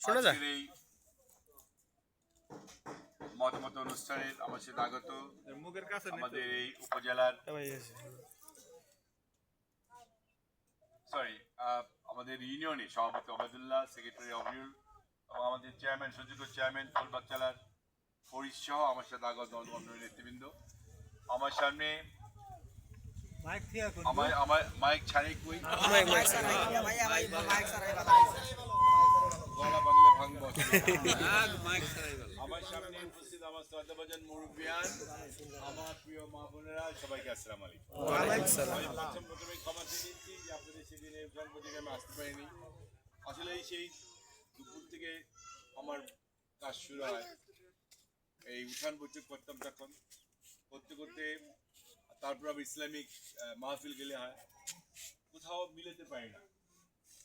শোনা যায়। এই মতামত অনুষ্ঠানের আমার সাথে আগত আমাদের এই উপজেলার সরি আমাদের ইউনিয়নে সভাপতি অবাদুল্লাহ সেক্রেটারি অবিউল এবং আমাদের চেয়ারম্যান সুযোগ্য চেয়ারম্যান ফুলবাগ জেলার সহ আমার সাথে আগত অন্য নেতৃবৃন্দ। আমার সামনে মাইক ছাড়াই কই গলা বাংলা ভাঙব আমার সামনে উপস্থিত আমার শ্রদ্ধাভাজন মুরব্বিয়ান আমার প্রিয় মা বোনেরা সবাইকে আসসালামু আলাইকুম আমি প্রথম প্রথমে ক্ষমা চেয়ে নিচ্ছি যে আপনাদের সেদিন এই উঠান আমি আসতে পারিনি আসলে সেই দুপুর থেকে আমার কাজ শুরু হয় এই উঠান বৈঠক করতাম তখন করতে করতে তারপর আবার ইসলামিক আহ, মাহফিল গেলে হয় কোথাও মিলাতে পারি না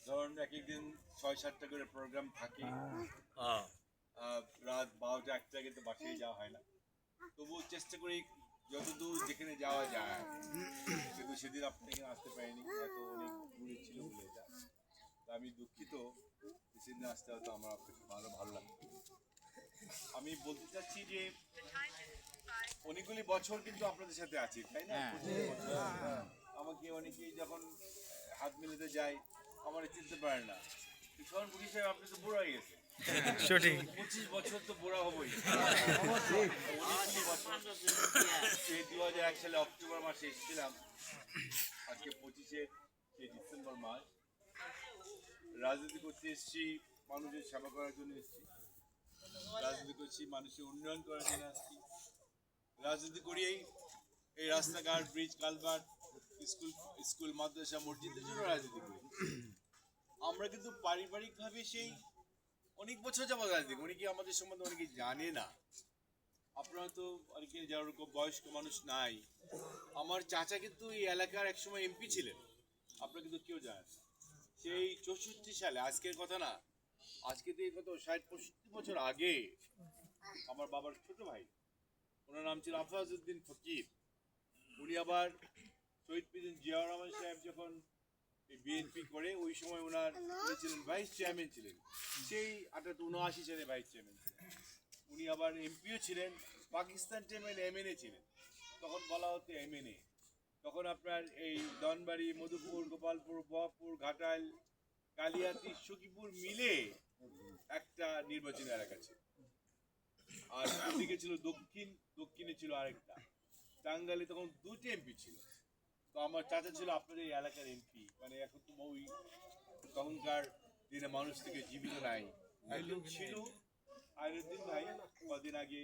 ধরুন এক একদিন ছয় সাতটা করে প্রোগ্রাম থাকে আহ, রাত বারোটা একটা কিন্তু বাসায় যাওয়া হয় না তবুও চেষ্টা করি যতদূর যেখানে যাওয়া যায় কিন্তু সেদিন আপনি এখানে আসতে পারিনি এত অনেক দূরে ছিল বলে এটা তা আমি দুঃখিত যে সেদিন আসতে হয়তো আমার আপনাকে ভালো ভালো লাগতো আমি বলতে চাচ্ছি যে অনেকগুলি বছর কিন্তু আপনাদের সাথে আছি তাই না? আমাকে অনেকেই যখন হাত মিলাতে যায় আমার চিনতে পারে না। তখন পুলিশ সাহেব আপনি তো বুড়ো হয়ে গেছে সঠিক। পঁচিশ বছর তো বুড়া হবই। সেই দু হাজার এক সালে অক্টোবর মাসে এসেছিলাম। আজকে পঁচিশে সেই ডিসেম্বর মাস। রাজনীতি করতে এসেছি মানুষের সেবা করার জন্য এসেছি। রাজনীতি করছি মানুষের উন্নয়ন করার জন্য আসছি রাজনীতি করিয়েই এই রাস্তাঘাট ব্রিজ কালভার্ট, স্কুল স্কুল, মাদ্রাসা, মসজিদের জন্য রাজনীতি করি। আমরা কিন্তু পারিবারিকভাবে সেই অনেক বছর যাবত রাজনীতি। অনেকে আমাদের সম্বন্ধে অনেকে জানে না। আপনারা তো অনেকে যারা বয়স্ক মানুষ নাই। আমার চাচা কিন্তু এই এলাকার একসময় এমপি ছিলেন। আপনারা কিন্তু কেউ জানেন সেই চৌষট্টি সালে, আজকের কথা না, আজকে থেকে কত ষাট, পঁয়ষট্টি বছর আগে আমার বাবার ছোট ভাই ওনার নাম ছিল আফাজউদ্দিন ফকির। উনি আবার শহীদ প্রেসিডেন্ট জিয়াউর রহমান সাহেব যখন বিএনপি করে, ওই সময় ওনার ছিলেন ভাইস চেয়ারম্যান ছিলেন। সেই আঠারো উনআশি সালে ভাইস চেয়ারম্যান ছিলেন। উনি আবার এমপিও ছিলেন, পাকিস্তান টাইমের এমএনএ ছিলেন। তখন বলা হতো এমএনএ তখন আপনার এই দনবাড়ি, মধুপুর, গোপালপুর বহপুর ঘাটাল, কালিয়াতি, সখীপুর মিলে একটা নির্বাচনী এলাকা ছিল। আর ওদিকে ছিল দক্ষিণ, দক্ষিণে ছিল আরেকটা। টাঙ্গাইলে তখন দুটি এমপি ছিল। তো আমার চাচা ছিল আপনাদের এলাকার এমপি মানে এখন তো ওই তখনকার দিনে মানুষ থেকে জীবিত নাই। একজন ছিল আইনুদ্দিন ভাই কদিন আগে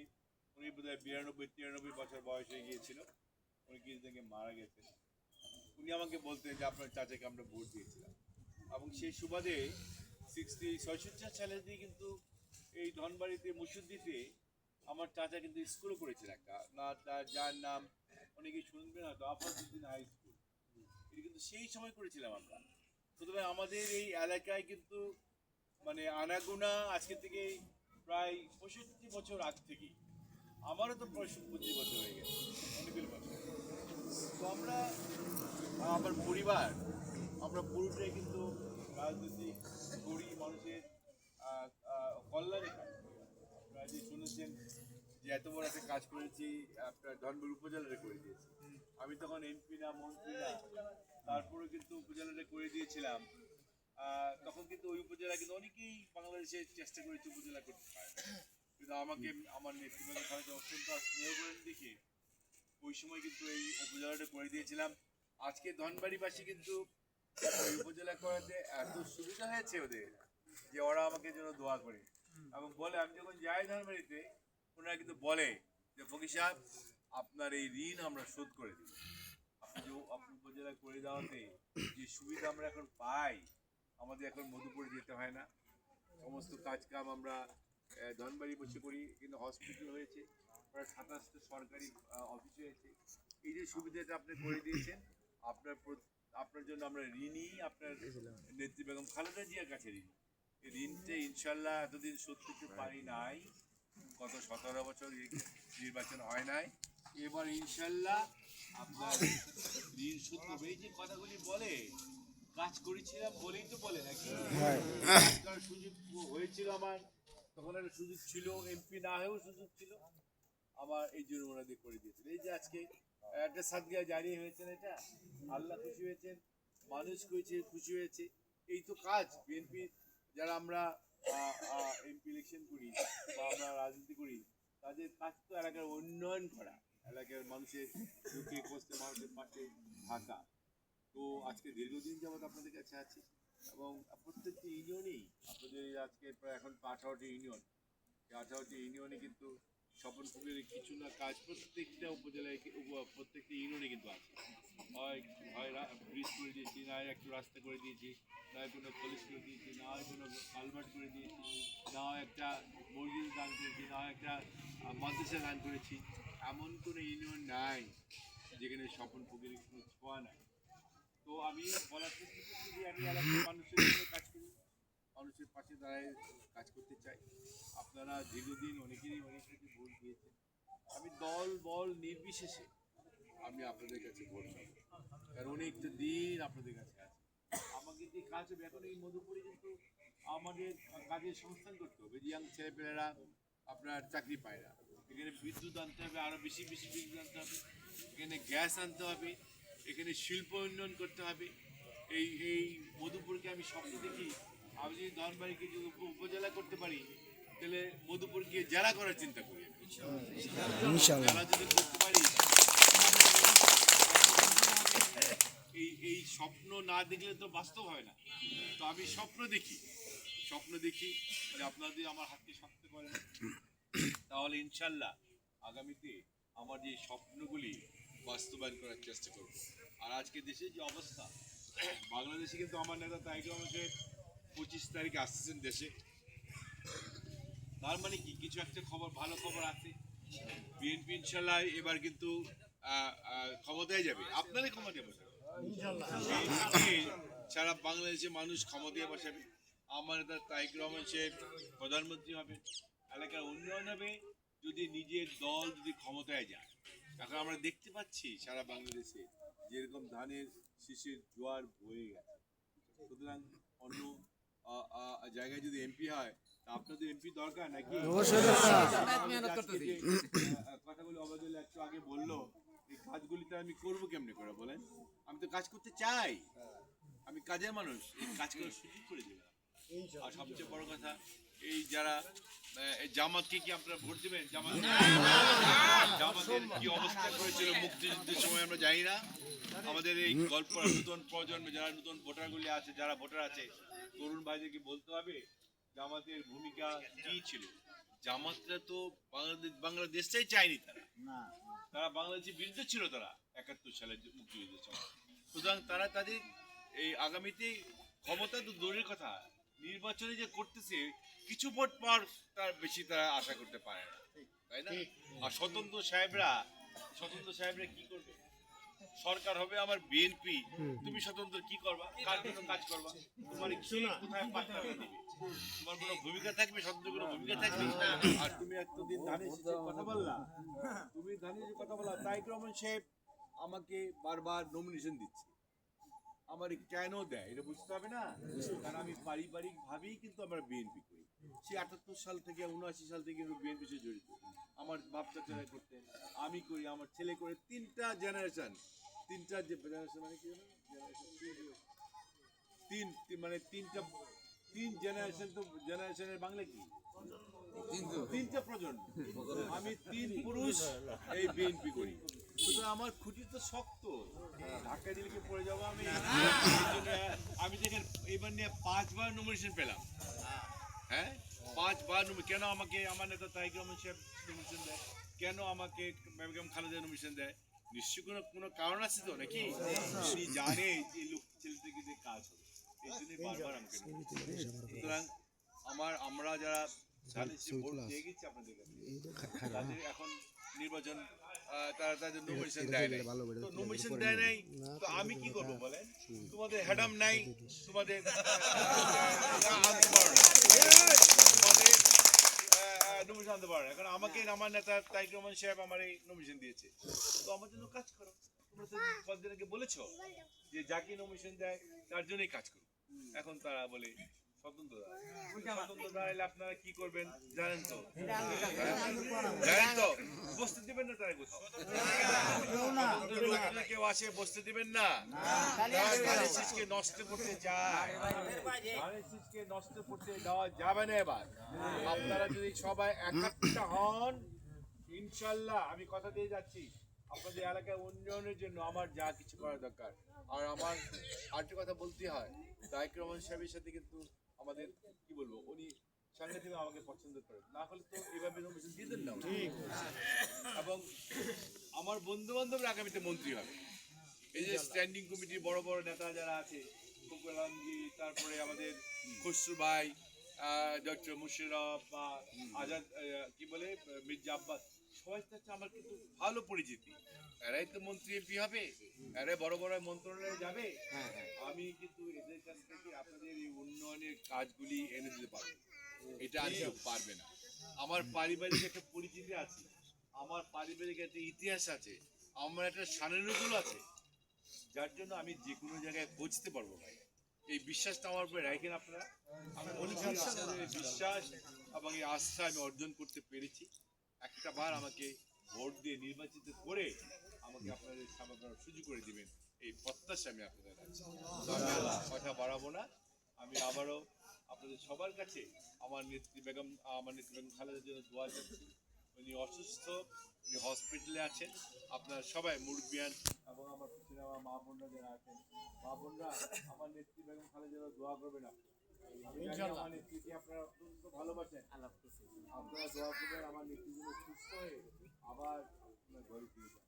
উনি বোধ হয় বিরানব্বই, তিরানব্বই বছর বয়স হয়ে গিয়েছিল। উনি কিছুদিন মারা গেছেন। উনি আমাকে বলতেন যে আপনার চাচাকে আমরা ভোট দিয়েছিলাম। এবং সেই সুবাদে সিক্সটি ছয়ষট্টি সালে দিয়ে কিন্তু এই ধনবাড়িতে মুসুদ্দিতে আমার চাচা কিন্তু স্কুলও করেছেন একটা। না তার যার নাম অনেকে শুনবে না তো আফাজউদ্দিন হাই স্কুল এটা কিন্তু সেই সময় করেছিলাম আমরা। সুতরাং আমাদের এই এলাকায় কিন্তু মানে আনাগোনা আজকে থেকে প্রায় পঁয়ষট্টি বছর আগ থেকেই। আমারও তো পঁচিশ বছর হয়ে গেছে অনেকগুলো বছর। তো আমরা, আমার পরিবার, আমরা পুরোটাই কিন্তু রাজনীতি গরিব মানুষের আহ, আহ, কল্যাণে আপনারা শুনেছেন যে এত বড় একটা কাজ করেছি করে দিয়েছি আমি তখন এমপি না মন্ত্রী না তারপরে কিন্তু করে দিয়েছিলাম। তখন কিন্তু ওই উপজেলা কিন্তু অনেকেই বাংলাদেশে চেষ্টা করেছে উপজেলা করতে পারে কিন্তু আমাকে আমার নেতৃত্ব অত্যন্ত স্নেহ করেন দেখে ওই সময় কিন্তু এই উপজেলাটা করে দিয়েছিলাম। আজকে ধনবাড়িবাসী কিন্তু উপজেলা করাতে এত সুবিধা হয়েছে ওদের। যে ওরা আমাকে যেন দোয়া করে। এবং বলে আমি যখন যাই ধনবাড়িতে ওনারা কিন্তু বলে যে ফকির সাহেব আপনার এই ঋণ আমরা শোধ করে দিই। আপনি যে আপনি উপজেলা করে দেওয়াতে যে সুবিধা আমরা এখন পাই আমাদের এখন মধুপুরে যেতে হয় না। সমস্ত কাজ কাম আমরা ধনবাড়ি বসে করি কিন্তু হসপিটাল হয়েছে। প্রায় সাতাশটা সরকারি অফিস হয়েছে এই যে সুবিধাটা আপনি করে দিয়েছেন আপনার আপনার জন্য আমরা ঋণী আপনার নেত্রী বেগম খালেদা জিয়ার কাছে ঋণী। ঋণটা ইনশাল্লাহ এতদিন শোধ করতে পারি নাই। গত সতেরো বছর নির্বাচন হয় নাই। এবার ইনশাল্লাহ আপনার ঋণ শোধ করবে। এই যে কথাগুলি বলে কাজ করেছিলাম বলেই তো বলে নাকি? সুযোগ হয়েছিল আমার। তখন একটা সুযোগ ছিল এমপি না হয়েও সুযোগ ছিল। আমার এই জন্য করে দিয়েছিল। এই যে আজকে একটা সাদগা জারি হয়েছেন এটা। আল্লাহ খুশি হয়েছেন মানুষ খুশি খুশি হয়েছে। এই তো কাজ বিএনপি যারা আমরা এমপি ইলেকশন করি বা আমরা রাজনীতি করি, তাদের কাজ তো এলাকার উন্নয়ন করা, এলাকার মানুষের দুঃখে কষ্টে, মানুষের পাশে থাকা। তো আজকে দীর্ঘদিন যাবত আপনাদের কাছে আছে এবং প্রত্যেকটি ইউনিয়নেই আপনাদের আজকে প্রায় এখন আঠারোটি ইউনিয়ন আঠারোটি ইউনিয়নে কিন্তু স্বপন পুকুরের কিছু না, কাজ প্রত্যেকটা উপজেলায় প্রত্যেকটা ইউনিয়নে কিন্তু আছে। হয় হয় ব্রিজ করে দিয়েছি, না হয় একটু রাস্তা করে দিয়েছি, না হয় কোনো কলেজ করে দিয়েছি, না হয় কোনো কালভার্ট করে দিয়েছি, না হয় একটা মসজিদ দান করেছি, না হয় একটা মাদ্রাসা দান করেছি। এমন কোনো ইউনিয়ন নাই যেখানে স্বপন পুকুরের কোনো ছোঁয়া নাই। তো আমি বলার চেষ্টা করছি যে আমি এলাকার মানুষের কাজ করি। মানুষের পাশে দাঁড়ায় কাজ করতে চাই আপনারা দীর্ঘদিন অনেকেরই অনেক কিছু ভোট দিয়েছেন। আমি দল, বল নির্বিশেষে আমি আপনাদের কাছে ভোট কারণ অনেকটা দিন আপনাদের কাছে আছে। আমাকে যে কাজ হবে, এখন এই মধুপুরে কিন্তু আমাদের কাজের সংস্থান করতে হবে। ইয়াং ছেলেপেলেরা আপনার চাকরি পায় না। এখানে বিদ্যুৎ আনতে হবে আরও বেশি বেশি বিদ্যুৎ আনতে হবে। এখানে গ্যাস আনতে হবে, এখানে শিল্প উন্নয়ন করতে হবে। এই এই মধুপুরকে আমি স্বপ্ন দেখি আমি যদি ধনবাড়িকে যদি উপজেলা করতে পারি তাহলে মধুপুরকে জেলা করার চিন্তা করি জেলা যদি করতে পারি এই এই স্বপ্ন না দেখলে তো বাস্তব হয় না। তো আমি স্বপ্ন দেখি। স্বপ্ন দেখি যে আপনারা যদি আমার হাতকে শক্ত করেন তাহলে ইনশাল্লাহ আগামীতে আমার যে স্বপ্নগুলি বাস্তবায়ন করার চেষ্টা করব। আর আজকে দেশের যে অবস্থা বাংলাদেশে কিন্তু আমার নেতা তাইকে আমাকে পঁচিশ তারিখে আসছেন দেশে। তার মানে কি? কিছু একটা খবর, ভালো খবর আছে। বিএনপি ইনশাল্লাহ এবার কিন্তু ক্ষমতায় যাবে। আপনারই ক্ষমতায় বসাবে সারা বাংলাদেশের মানুষ ক্ষমতায় বসাবে। আমার তাইক রহমান সাহেব প্রধানমন্ত্রী হবে। এলাকার উন্নয়ন হবে। যদি নিজের দল যদি ক্ষমতায় যায়। এখন আমরা দেখতে পাচ্ছি সারা বাংলাদেশে যেরকম ধানের শীষের জোয়ার বয়ে গেছে। সুতরাং অন্য জায়গায় যদি এমপি হয় তা আপনাদের এমপি দরকার নাকি? আজকে যে, আহ, কথাগুলো অবাদুল্লাহ একটু আগে বলল এই আমি করব কেমনে করে বলেন? আমি তো কাজ করতে চাই। আমি কাজের মানুষ এই কাজ করার সুযোগ করে দেবে আর সবচেয়ে বড় কথা এই যারা জামাতকে কি আপনারা ভোট দেবেন? জামাত জামাতের কি অবস্থা করেছিল মুক্তিযুদ্ধের সময় আমরা জানি না। আমাদের এই গল্প নতুন প্রজন্ম যারা নতুন ভোটারগুলি আছে যারা ভোটার আছে তরুণ ভাইদেরকে বলতে হবে? জামাতের ভূমিকা কি ছিল? জামাতরা তো বাংলাদেশ বাংলাদেশটাই চায়নি তারা। তারা বাংলাদেশের বিরুদ্ধে ছিল তারা একাত্তর সালের যে মুক্তিযুদ্ধের সময়। সুতরাং তারা তাদের এই আগামীতে ক্ষমতা তো দূরের কথা। নির্বাচনে যে করতেছে কিছু ভোট পাওয়ার তার বেশি তারা আশা করতে পারে না। তাই না? আর স্বতন্ত্র সাহেবরা স্বতন্ত্র সাহেবরা কি করবে? সরকার হবে আমার বিএনপি তুমি স্বতন্ত্র কি করবা? কার জন্য কাজ করবা? তোমার কি কোথায় পাত্তা দিবে? তোমার কোনো ভূমিকা থাকবে? স্বতন্ত্র কোনো ভূমিকা থাকবে? আর তুমি এতদিন ধানের শীষের কথা বললা। তুমি ধানের শীষের কথা বললা। তাইক রহমান সাহেব আমাকে বারবার নমিনেশন দিচ্ছে। আমার কেন দেয়? এটা বুঝতে হবে না? কারণ আমি পারিবারিক ভাবেই কিন্তু আমরা বিএনপি করি। সে আটাত্তর সাল থেকে উনআশি সাল থেকে কিন্তু বিএনপি সাথে জড়িত। আমার বাপ চাচারা করতেন আমি করি আমার ছেলে করে তিনটা জেনারেশন তিনটা যে জেনারেশন মানে কি তিন- মানে তিনটা তিন জেনারেশন তো জেনারেশনের বাংলা কি? তিনটা। প্রজন্ম। আমি তিন পুরুষ এই বিএনপি করি। আমার খুঁটি তো শক্ত। ঢাকা দিলকে পড়ে যাব আমি? আমি দেখেন এবার নিয়ে পাঁচবার নমিনেশন পেলাম। হ্যাঁ? পাঁচবার কেন আমাকে আমার নেতা তাইক রহমান সাহেব নমিনেশন দেয়? কেন আমাকে বেগম খালেদা নমিনেশন দেয়? নিশ্চয়ই কোনো কোনো কারণ আছে তো নাকি? উনি জানে যে লোক ছেলে থেকে যে কাজ হবে। এই জন্যই বারবার আমাকে সুতরাং আমার আমরা যারা শীষ ভোট দিয়ে গেছি আপনাদের কাছে। তাদের এখন নির্বাচন তারা তাদের নমিনেশন দেয় নাই। তো নমিনেশন দেয় নাই তো আমি কি করব বলেন? তোমাদের হেডাম নাই তোমাদের আনতে পারো না। নমিনেশন আনতে পারো না। আমাকে আমার নেতা তাইক রহমান সাহেব আমার এই নমিনেশন দিয়েছে। তো আমার জন্য কাজ করো। তোমরা তো বলেছ যে যাকে নমিশন দেয় তার জন্যই কাজ করো। এখন তারা বলে আপনারা কি করবেন জানেন তো? জানেন তো? বসতে দিবেন না তারা কোথাও স্বতন্ত্র লোক যদি কেউ আসে বসতে দিবেন না? তারা নষ্ট করতে চায় ধানের নষ্ট করতে দেওয়া যাবে না এবার। আপনারা যদি সবাই একাত্মতা হন ইনশাল্লাহ আমি কথা দিয়ে যাচ্ছি। আপনাদের এলাকায় উন্নয়নের জন্য আমার যা কিছু করা দরকার। আর আমার আরেকটা কথা বলতে হয় তাইক রহমান সাহেবের সাথে কিন্তু আমাদের কি বলব উনি সাংঘাতিক আমাকে পছন্দ করেন। না হলে তো এভাবে নমিশন দিতেন না। উনি। এবং আমার বন্ধু বান্ধবরা আগামীতে মন্ত্রী হবে। এই যে স্ট্যান্ডিং কমিটির বড় বড় নেতা যারা আছে ফখরুল তারপরে আমাদের খসরু ভাই ডক্টর মুশারফ বা আজাদ কি বলে মির্জা আব্বাস সবাই সাথে আমার কিন্তু ভালো পরিচিতি। এরাই তো মন্ত্রী এমপি হবে এরাই বড় বড় মন্ত্রণালয়ে যাবে। আমি কিন্তু এদের কাছ থেকে আপনাদের এই উন্নয়নের কাজগুলি এনে দিতে পারব। এটা আর কেউ পারবে না। আমার পারিবারিক একটা পরিচিতি আছে আমার পারিবারিক একটা ইতিহাস আছে আমার একটা সানানুগুলো আছে। যার জন্য আমি যে কোনো জায়গায় পৌঁছতে পারব ভাই। এই বিশ্বাসটা আমার উপরে রাখেন আপনারা। আমি মনে করি আপনাদের বিশ্বাস এবং এই আস্থা আমি অর্জন করতে পেরেছি। একটা বার আমাকে ভোট দিয়ে নির্বাচিত করে আমাকে আপনাদের সেবা করার সুযোগ করে দিবেন। এই প্রত্যাশা আমি আপনাদের রাখছি। কথা বাড়াবো না। আমি আবারও আপনাদের সবার কাছে আমার নেত্রী বেগম আমার নেত্রী বেগম খালেদার জন্য দোয়া চাচ্ছি। উনি অসুস্থ উনি হসপিটালে আছেন। আপনারা সবাই মুরব্বিয়ান এবং আমার পিছনে আমার মা বোনরা যারা আছেন মা বোনরা আমার নেত্রী বেগম খালেদার জন্য দোয়া করবেন আপনারা আমার আপনারা অত্যন্ত ভালোবাসেন। আপনারা দোয়া করবেন আমার নেত্রীগুলো সুস্থ হয়ে আবার ঘরে ফিরে যান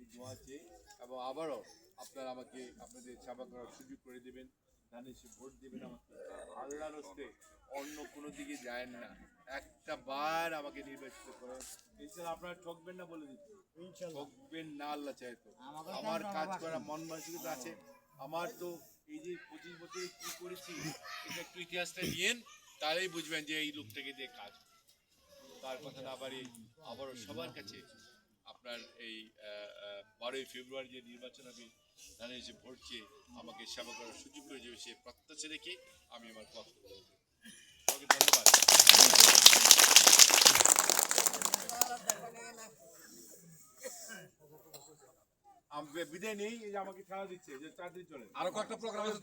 এই দোয়া চেয়ে এবং আবারও আপনারা আমাকে আপনাদের সেবা করার সুযোগ করে দেবেন ধানে সে ভোট দেবেন আমাকে আল্লাহর হস্তে অন্য কোনো দিকে যায় না। একটা বার আমাকে নির্বাচিত করেন এছাড়া আপনারা ঠকবেন না বলে দিচ্ছি। ঠকবেন না আল্লাহ চাইতো আমার কাজ করা মন মানসিকতা আছে। আমার তো এই যে পঁচিশ বছরে কি করেছি এটা একটু ইতিহাসটা নিয়েন তাহলেই বুঝবেন যে এই লোকটাকে দিয়ে কাজ। তার কথা না বাড়ি আবারও সবার কাছে আপনার এই বারোই ফেব্রুয়ারি যে নির্বাচন ধানের এসে ভোট চেয়ে আমাকে সেবা করার সুযোগ করে দেবে সে প্রত্যাশা রেখে আমি আমার বক্তব্য। ধন্যবাদ। বিদায় নেই এই যে আমাকে খেলা দিচ্ছে যে চার দিন চলে। আরও কয়েকটা প্রোগ্রাম আছে